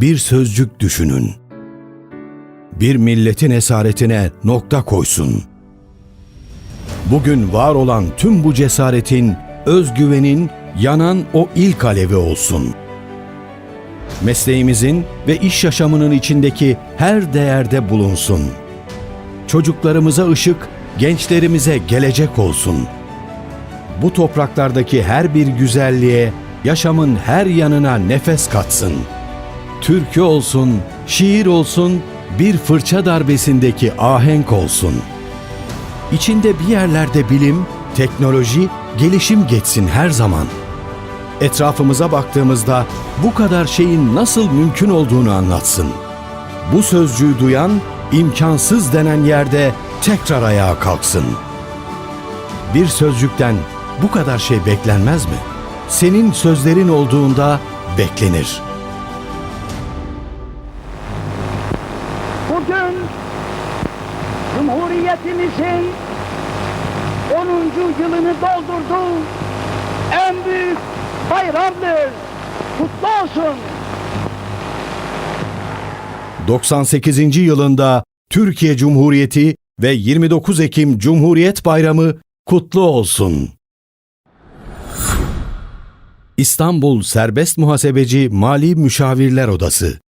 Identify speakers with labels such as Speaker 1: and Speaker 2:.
Speaker 1: bir sözcük düşünün. Bir milletin esaretine nokta koysun. Bugün var olan tüm bu cesaretin, özgüvenin yanan o ilk alevi olsun. Mesleğimizin ve iş yaşamının içindeki her değerde bulunsun. Çocuklarımıza ışık, gençlerimize gelecek olsun. Bu topraklardaki her bir güzelliğe, yaşamın her yanına nefes katsın. Türkü olsun, şiir olsun, bir fırça darbesindeki ahenk olsun. İçinde bir yerlerde bilim, teknoloji, gelişim geçsin her zaman. Etrafımıza baktığımızda bu kadar şeyin nasıl mümkün olduğunu anlatsın. Bu sözcüğü duyan, imkansız denen yerde tekrar ayağa kalksın. Bir sözcükten bu kadar şey beklenmez mi? Senin sözlerin olduğunda beklenir.
Speaker 2: Bugün Cumhuriyetimizin 10. yılını doldurdu. En büyük bayramdır. Kutlu olsun.
Speaker 1: 98. yılında Türkiye Cumhuriyeti ve 29 Ekim Cumhuriyet Bayramı kutlu olsun. İstanbul Serbest Muhasebeci Mali Müşavirler Odası